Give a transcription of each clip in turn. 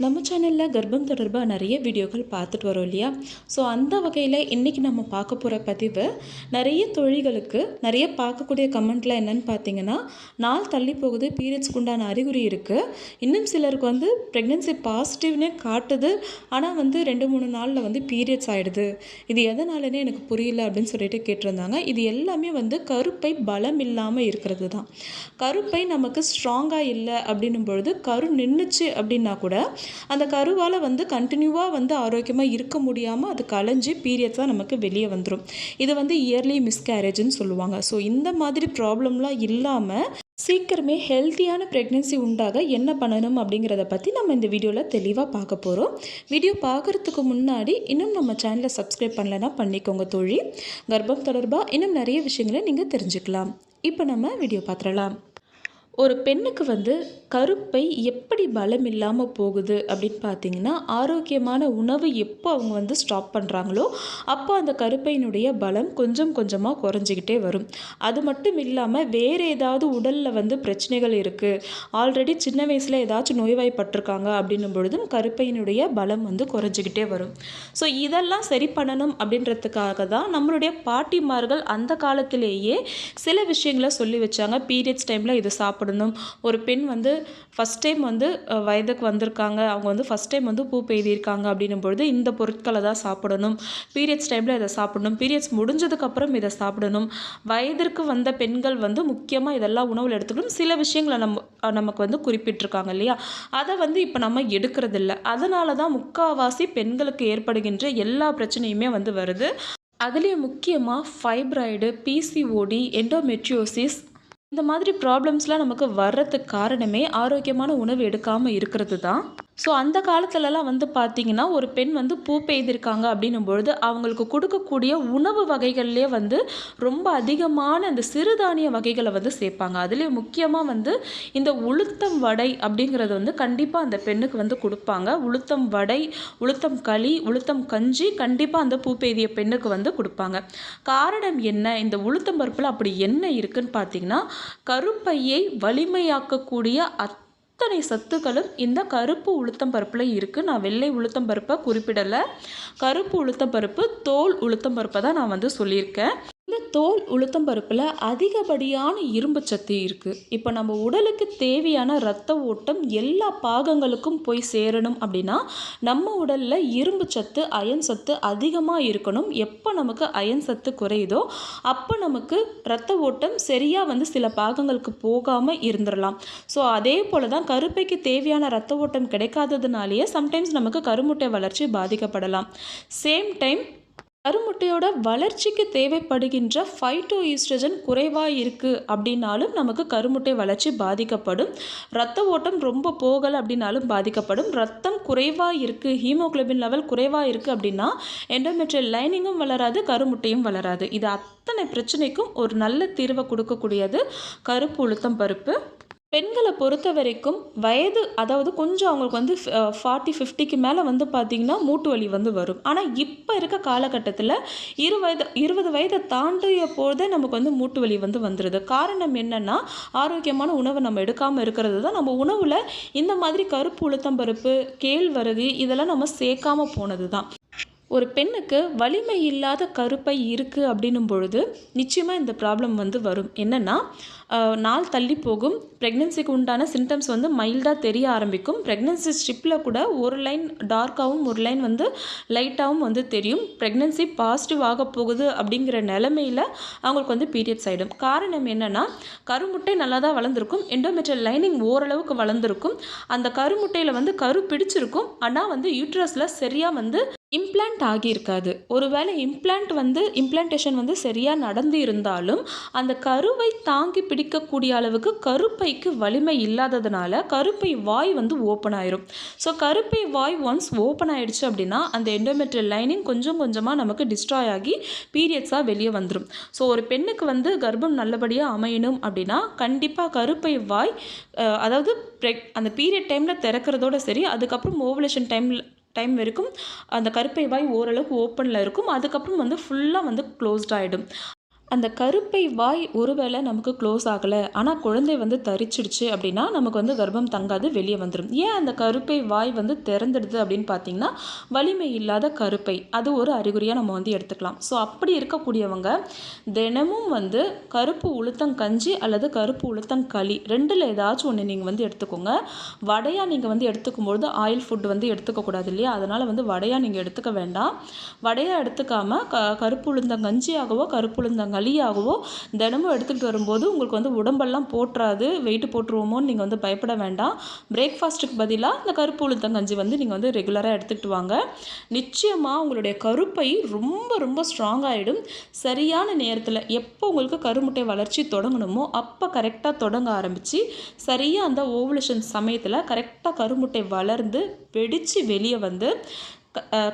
நம்ம சேனலில் கர்ப்பம் தொடர்பாக நிறைய வீடியோக்கள் பார்த்துட்டு வரோம் இல்லையா? ஸோ அந்த வகையில் இன்றைக்கி நம்ம பார்க்க போகிற பதிவு நிறைய தொழில்களுக்கு நிறைய பார்க்கக்கூடிய கமெண்ட்டில் என்னென்னு பார்த்தீங்கன்னா நாள் தள்ளி போகுது பீரியட்ஸ்க்கு உண்டான அறிகுறி இருக்குது இன்னும் சிலருக்கு வந்து ப்ரெக்னென்சி பாசிட்டிவ்னே காட்டுது. ஆனால் வந்து ரெண்டு மூணு நாளில் வந்து பீரியட்ஸ் ஆகிடுது இது எதனாலனே எனக்கு புரியல அப்படின்னு சொல்லிட்டு கேட்டிருந்தாங்க. இது எல்லாமே வந்து கருப்பை பலம் இல்லாமல் இருக்கிறது தான். கருப்பை நமக்கு ஸ்ட்ராங்காக இல்லை அப்படின்னும் பொழுது கரு நின்றுச்சு அப்படின்னா கூட அந்த கருவால் வந்து கண்டினியூவாக வந்து ஆரோக்கியமாக இருக்க முடியாமல் அது கலைஞ்சி பீரியட்ஸாக நமக்கு வெளியே வந்துடும் இது வந்து இயர்லி மிஸ்கேரேஜ்னு சொல்லுவாங்க. ஸோ இந்த மாதிரி ப்ராப்ளம்லாம் இல்லாமல் சீக்கிரமே ஹெல்த்தியான ப்ரெக்னென்சி உண்டாக என்ன பண்ணணும் அப்படிங்கிறத பற்றி நம்ம இந்த வீடியோவில் தெளிவாக பார்க்க போகிறோம் வீடியோ பார்க்குறதுக்கு முன்னாடி இன்னும் நம்ம சேனலை சப்ஸ்கிரைப் பண்ணலைன்னா பண்ணிக்கோங்க தோழி. கர்ப்பம் தொடர்பாக இன்னும் நிறைய விஷயங்களை நீங்கள் தெரிஞ்சுக்கலாம். இப்போ நம்ம வீடியோ பார்த்துடலாம். ஒரு பெண்ணுக்கு வந்து கருப்பை எப்படி பலம் இல்லாமல் போகுது அப்படின்னு பார்த்தீங்கன்னா ஆரோக்கியமான உணவு எப்போ அவங்க வந்து ஸ்டாப் பண்ணுறாங்களோ அப்போ அந்த கருப்பையினுடைய பலம் கொஞ்சம் கொஞ்சமாக குறைஞ்சிக்கிட்டே வரும். அது மட்டும் இல்லாமல் வேறு ஏதாவது உடலில் வந்து பிரச்சனைகள் இருக்குது ஆல்ரெடி சின்ன வயசில் ஏதாச்சும் நோய்வாய்ப்பட்டிருக்காங்க அப்படின்னும் பொழுதும் கருப்பையினுடைய பலம் வந்து குறைஞ்சிக்கிட்டே வரும். ஸோ இதெல்லாம் சரி பண்ணணும் அப்படின்றதுக்காக தான் நம்மளுடைய பாட்டிமார்கள் அந்த காலத்திலேயே சில விஷயங்களை சொல்லி வச்சாங்க. பீரியட்ஸ் டைமில் இது சாப்பிட சாப்பிடணும். ஒரு பெண் வந்து ஃபஸ்ட் டைம் வந்து வயதுக்கு வந்திருக்காங்க. அவங்க வந்து ஃபஸ்ட் டைம் வந்து பூ பெய்திருக்காங்க அப்படின்னும் பொழுது இந்த பொருட்களை தான் சாப்பிடணும். பீரியட்ஸ் டைமில் இதை சாப்பிடணும். பீரியட்ஸ் முடிஞ்சதுக்கப்புறம் இதை சாப்பிடணும். வயதிற்கு வந்த பெண்கள் வந்து முக்கியமாக இதெல்லாம் உணவில் எடுத்துக்கணும். சில விஷயங்களை நம்ம நமக்கு வந்து குறிப்பிட்டிருக்காங்க இல்லையா? அதை வந்து இப்போ நம்ம எடுக்கிறதில்ல. அதனால தான் முக்கால்வாசி பெண்களுக்கு ஏற்படுகின்ற எல்லா பிரச்சனையுமே வந்து வருது. அதுலேயும் முக்கியமாக ஃபைப்ராய்டு பிசிஓடி எண்டோமெட்ரியோசிஸ் இந்த மாதிரி ப்ராப்ளம்ஸ்லாம் நமக்கு வர்றதுக்கு காரணமே ஆரோக்கியமான உணவு எடுக்காமல் இருக்கிறது தான். ஸோ அந்த காலத்துலலாம் வந்து பார்த்திங்கன்னா ஒரு பெண் வந்து பூ பெய்திருக்காங்க அப்படின்னும் பொழுது அவங்களுக்கு கொடுக்கக்கூடிய உணவு வகைகள்லேயே வந்து ரொம்ப அதிகமான இந்த சிறுதானிய வகைகளை வந்து சேர்ப்பாங்க. அதுலேயும் முக்கியமாக வந்து இந்த உளுத்தம் வடை அப்படிங்கிறது வந்து கண்டிப்பாக அந்த பெண்ணுக்கு வந்து கொடுப்பாங்க. உளுத்தம் வடை உளுத்தம் களி உளுத்தம் கஞ்சி கண்டிப்பாக அந்த பூ பெய்திய பெண்ணுக்கு வந்து கொடுப்பாங்க. காரணம் என்ன? இந்த உளுத்தம் பருப்பில் அப்படி என்ன இருக்குன்னு பார்த்தீங்கன்னா கருப்பையை வலிமையாக்கக்கூடிய அத் அத்தனை சத்துக்களும் இந்த கருப்பு உளுத்தம் பருப்பில் இருக்குது நான் வெள்ளை உளுத்தம் பருப்பை குறிப்பிடலை. கருப்பு உளுத்தம் பருப்பு தோல் உளுத்தம் பருப்பை தான் நான் வந்து சொல்லியிருக்கேன். இந்த தோல் உளுத்தம் பருப்பில் அதிகப்படியான இரும்பு சத்து இருக்குது இப்போ நம்ம உடலுக்கு தேவையான இரத்த ஓட்டம் எல்லா பாகங்களுக்கும் போய் சேரணும் அப்படின்னா நம்ம உடலில் இரும்பு சத்து அயன் சத்து அதிகமாக இருக்கணும். எப்போ நமக்கு அயன் சத்து குறையுதோ அப்போ நமக்கு இரத்த ஓட்டம் சரியாக வந்து சில பாகங்களுக்கு போகாமல் இருந்துடலாம் ஸோ அதே போல் தான் கருப்பைக்கு தேவையான இரத்த ஓட்டம் கிடைக்காததுனாலேயே சம்டைம்ஸ் நமக்கு கருமுட்டை வளர்ச்சி பாதிக்கப்படலாம். சேம் டைம் கருமுட்டையோட வளர்ச்சிக்கு தேவைப்படுகின்ற ஃபைட்டோ ஈஸ்ட்ரஜன் குறைவாக இருக்குது அப்படின்னாலும் நமக்கு கருமுட்டை வளர்ச்சி பாதிக்கப்படும். ரத்த ஓட்டம் ரொம்ப போகலை அப்படின்னாலும் பாதிக்கப்படும். ரத்தம் குறைவாக இருக்குது ஹீமோக்ளோபின் லெவல் குறைவாக இருக்குது அப்படின்னா எண்டோமெட்ரியல் லைனிங்கும் வளராது கருமுட்டையும் வளராது. இது அத்தனை பிரச்சனைக்கும் ஒரு நல்ல தீர்வை கொடுக்கக்கூடியது கருப்பு உளுத்தம் பருப்பு. பெண்களை பொறுத்த வரைக்கும் வயது அதாவது கொஞ்சம் அவங்களுக்கு வந்து ஃபார்ட்டி ஃபிஃப்டிக்கு மேலே வந்து பார்த்திங்கன்னா மூட்டு வலி வந்து வரும். ஆனால் இப்போ இருக்க காலகட்டத்தில் இரு வயது இருபது வயதை தாண்டிய போதே நமக்கு வந்து மூட்டு வலி வந்து வந்துடுது காரணம் என்னென்னா ஆரோக்கியமான உணவை நம்ம எடுக்காமல் இருக்கிறது தான் நம்ம உணவில் இந்த மாதிரி கருப்பு உளுத்தம்பருப்பு கேழ்வரகு இதெல்லாம் நம்ம சேர்க்காம போனது தான் ஒரு பெண்ணுக்கு வலிமை இல்லாத கருப்பை இருக்குது அப்படின்னும் பொழுது நிச்சயமாக இந்த ப்ராப்ளம் வந்து வரும். என்னென்னா நாள் தள்ளி போகும். ப்ரெக்னென்சிக்கு உண்டான சிம்டம்ஸ் வந்து மைல்டாக தெரிய ஆரம்பிக்கும். ப்ரெக்னென்சி ஸ்ட்ரிப்பில் கூட ஒரு லைன் டார்க்காகவும் ஒரு லைன் வந்து லைட்டாகவும் வந்து தெரியும். ப்ரெக்னென்சி பாசிட்டிவ் ஆக போகுது அப்படிங்கிற நிலமையில் அவங்களுக்கு வந்து பீரியட்ஸ் ஆகிடும் காரணம் என்னென்னா கருமுட்டை நல்லா தான் வளர்ந்துருக்கும். எண்டோமெட்ரியல் லைனிங் ஓரளவுக்கு வளர்ந்துருக்கும். அந்த கருமுட்டையில் வந்து கரு பிடிச்சிருக்கும். ஆனால் வந்து யூட்ரஸில் சரியாக வந்து இம்ப்ளான்ட் ஆகியிருக்காது. ஒருவேளை இம்ப்ளான்ட் வந்து இம்ப்ளான்டேஷன் வந்து சரியாக நடந்து இருந்தாலும் அந்த கருவை தாங்கி பிடிக்கக்கூடிய அளவுக்கு கருப்பைக்கு வலிமை இல்லாததுனால கருப்பை வாய் வந்து ஓப்பன் ஆயிரும். ஸோ கருப்பை வாய் ஒன்ஸ் ஓப்பன் ஆயிடுச்சு அப்படின்னா அந்த எண்டோமெட்ரியல் லைனிங் கொஞ்சம் கொஞ்சமாக நமக்கு டிஸ்ட்ராய் ஆகி பீரியட்ஸாக வெளியே வந்துடும் ஸோ ஒரு பெண்ணுக்கு வந்து கர்ப்பம் நல்லபடியாக அமையணும் அப்படின்னா கண்டிப்பாக கருப்பை வாய் அதாவது அந்த பீரியட் டைமில் திறக்கிறதோட சரி அதுக்கப்புறம் ஓவலேஷன் டைமில் டைம் வரைக்கும் அந்த கருப்பை வாய் ஓரளவுக்கு ஓப்பனில் இருக்கும். அதுக்கப்புறம் வந்து ஃபுல்லாக வந்து க்ளோஸ்ட் ஆகிடும் அந்த கருப்பை வாய் ஒருவேளை நமக்கு க்ளோஸ் ஆகலை. ஆனால் குழந்தை வந்து தரிச்சிடுச்சு அப்படின்னா நமக்கு வந்து கர்ப்பம் தங்காது வெளியே வந்துடும் ஏன் அந்த கருப்பை வாய் வந்து திறந்துடுது அப்படின்னு பார்த்தீங்கன்னா வலிமை இல்லாத கருப்பை. அது ஒரு அறிகுறியாக நம்ம வந்து எடுத்துக்கலாம். ஸோ அப்படி இருக்கக்கூடியவங்க தினமும் வந்து கருப்பு உளுத்தங்கஞ்சி அல்லது கருப்பு உளுத்தம் களி ரெண்டில் ஏதாச்சும் ஒன்று நீங்கள் வந்து எடுத்துக்கோங்க. வடையாக நீங்கள் வந்து எடுத்துக்கும்பொழுது ஆயில் ஃபுட் வந்து எடுத்துக்கக்கூடாது இல்லையா? அதனால் வந்து வடையாக நீங்கள் எடுத்துக்க வேண்டாம். வடையாக எடுத்துக்காமல் க கருப்பு உளுந்தங்கஞ்சியாகவோ கருப்பு உளுந்தங்களி வலியாகவோ தினமும் எடுத்துக்கிட்டு வரும்போது உங்களுக்கு வந்து உடம்பெல்லாம் போட்டுறாது வெயிட் போட்டுருவோமோன்னு நீங்கள் வந்து பயப்பட வேண்டாம். பிரேக்ஃபாஸ்ட்டுக்கு பதிலாக இந்த கருப்பு உளுத்தங்கஞ்சி வந்து நீங்கள் வந்து ரெகுலராக எடுத்துக்கிட்டு வாங்க. நிச்சயமாக உங்களுடைய கருப்பை ரொம்ப ரொம்ப ஸ்ட்ராங் ஆகிடும் சரியான நேரத்தில் எப்போ உங்களுக்கு கருமுட்டை வளர்ச்சி தொடங்கணுமோ அப்போ கரெக்டாக தொடங்க ஆரம்பித்து சரியாக அந்த ஓவலேஷன் சமயத்தில் கரெக்டாக கருமுட்டை வளர்ந்து வெடித்து வெளியே வந்து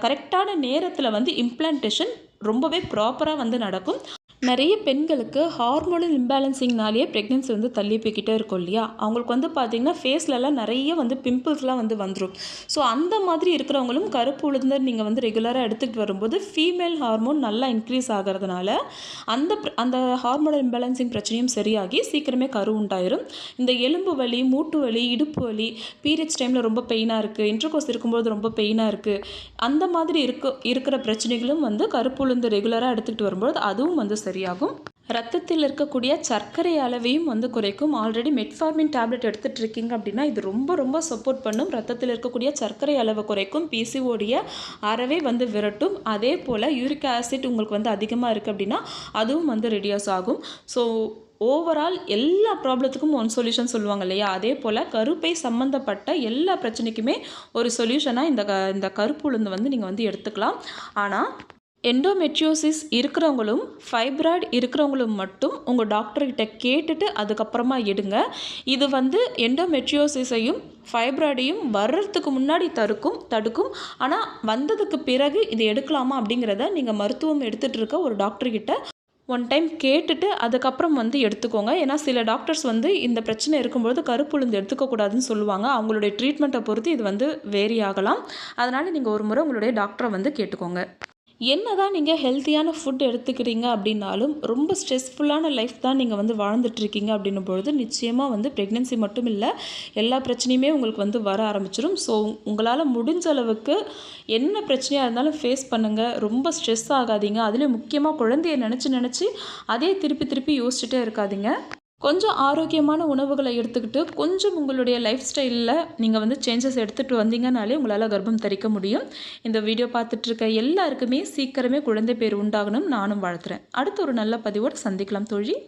கரெக்டான நேரத்தில் வந்து இம்ப்ளான்டேஷன் ரொம்பவே ப்ராப்பராக வந்து நடக்கும். நிறைய பெண்களுக்கு ஹார்மோனல் இம்பேலன்சிங்னாலேயே ப்ரெக்னென்சி வந்து தள்ளி போய்கிட்டே இருக்கும் இல்லையா? அவங்களுக்கு வந்து பார்த்திங்கன்னா ஃபேஸ்லலாம் நிறைய வந்து பிம்பிள்ஸ்லாம் வந்து வந்துடும் ஸோ அந்த மாதிரி இருக்கிறவங்களும் கருப்பு உளுந்தர் நீங்கள் வந்து ரெகுலராக எடுத்துகிட்டு வரும்போது ஃபீமேல் ஹார்மோன் நல்லா இன்க்ரீஸ் ஆகிறதுனால அந்த அந்த ஹார்மோனல் இம்பேலன்சிங் பிரச்சனையும் சரியாகி சீக்கிரமே கரு உண்டாயிரும். இந்த எலும்பு வலி மூட்டு வலி இடுப்பு வலி பீரியட்ஸ் டைமில் ரொம்ப பெயினாக இருக்குது இன்டர்கோஸ் இருக்கும்போது ரொம்ப பெயினாக இருக்குது அந்த மாதிரி இருக்க இருக்கிற பிரச்சனைகளும் வந்து கருப்பு உளுந்து ரெகுலராக எடுத்துகிட்டு வரும்போது அதுவும் வந்து சரியாகும். ரத்தத்தில் இருக்கக்கூடிய சர்க்கரை அளவையும் வந்து குறைக்கும். ஆல்ரெடி மெட்ஃபார்மின் டேப்லெட் எடுத்துகிட்டு இருக்கீங்க அப்படின்னா இது ரொம்ப ரொம்ப சப்போர்ட் பண்ணும். ரத்தத்தில் இருக்கக்கூடிய சர்க்கரை அளவை குறைக்கும். பிசிஓடைய அறவே வந்து விரட்டும். அதே போல் யூரிக் ஆசிட் உங்களுக்கு வந்து அதிகமாக இருக்குது அப்படின்னா அதுவும் வந்து ரெடியூஸ் ஆகும். ஸோ ஓவரால் எல்லா ப்ராப்ளத்துக்கும் ஒன் சொல்யூஷன் சொல்லுவாங்க இல்லையா? அதே போல் கருப்பை சம்மந்தப்பட்ட எல்லா பிரச்சனைக்குமே ஒரு சொல்யூஷனாக இந்த க இந்த கருப்பு உளுந்து வந்து நீங்கள் வந்து எடுத்துக்கலாம். ஆனால் எண்டோமெட்ரியோசிஸ் இருக்கிறவங்களும் ஃபைப்ராய்டு இருக்கிறவங்களும் மட்டும் உங்கள் டாக்டர்கிட்ட கேட்டுட்டு அதுக்கப்புறமா எடுங்க. இது வந்து எண்டோமெட்ரியோசிஸையும் ஃபைப்ராய்டையும் வர்றதுக்கு முன்னாடி தடுக்கும் தடுக்கும். ஆனால் வந்ததுக்கு பிறகு இது எடுக்கலாமா அப்படிங்கிறத நீங்கள் மருத்துவம் எடுத்துகிட்டு இருக்க ஒரு டாக்டர்கிட்ட ஒன் டைம் கேட்டுட்டு அதுக்கப்புறம் வந்து எடுத்துக்கோங்க. ஏன்னா சில டாக்டர்ஸ் வந்து இந்த பிரச்சனை இருக்கும்பொழுது கருப்புளுந்து எடுத்துக்கக்கூடாதுன்னு சொல்லுவாங்க. அவங்களுடைய ட்ரீட்மெண்ட்டை பொறுத்து இது வந்து வேரி ஆகலாம். அதனால் நீங்கள் ஒரு முறை உங்களுடைய டாக்டரை வந்து கேட்டுக்கோங்க. என்ன தான் நீங்கள் ஹெல்த்தியான ஃபுட் எடுத்துக்கிறீங்க அப்படின்னாலும் ரொம்ப ஸ்ட்ரெஸ்ஃபுல்லான லைஃப் தான் நீங்கள் வந்து வாழ்ந்துட்டுருக்கீங்க அப்படின்னும் பொழுது நிச்சயமாக வந்து ப்ரெக்னென்சி மட்டும் இல்லை எல்லா பிரச்சனையுமே உங்களுக்கு வந்து வர ஆரம்பிச்சிடும் ஸோ உங்களால் முடிஞ்ச அளவுக்கு என்ன பிரச்சனையாக இருந்தாலும் ஃபேஸ் பண்ணுங்கள் ரொம்ப ஸ்ட்ரெஸ் ஆகாதீங்க. அதுலேயும் முக்கியமாக குழந்தைய நினச்சி நினச்சி அதே திருப்பி திருப்பி யோசிச்சுட்டே இருக்காதிங்க. கொஞ்சம் ஆரோக்கியமான உணவுகளை எடுத்துக்கிட்டு கொஞ்சம் உங்களுடைய லைஃப் ஸ்டைலில் நீங்கள் வந்து சேஞ்சஸ் எடுத்துகிட்டு வந்தீங்கனாலே உங்களால் கர்ப்பம் தரிக்க முடியும். இந்த வீடியோ பார்த்துட்ருக்க எல்லாருக்குமே சீக்கிரமே குழந்தை பேர் உண்டாகணும். நானும் வாழ்த்துறேன் அடுத்து ஒரு நல்ல பதிவோடு சந்திக்கலாம் தோழி.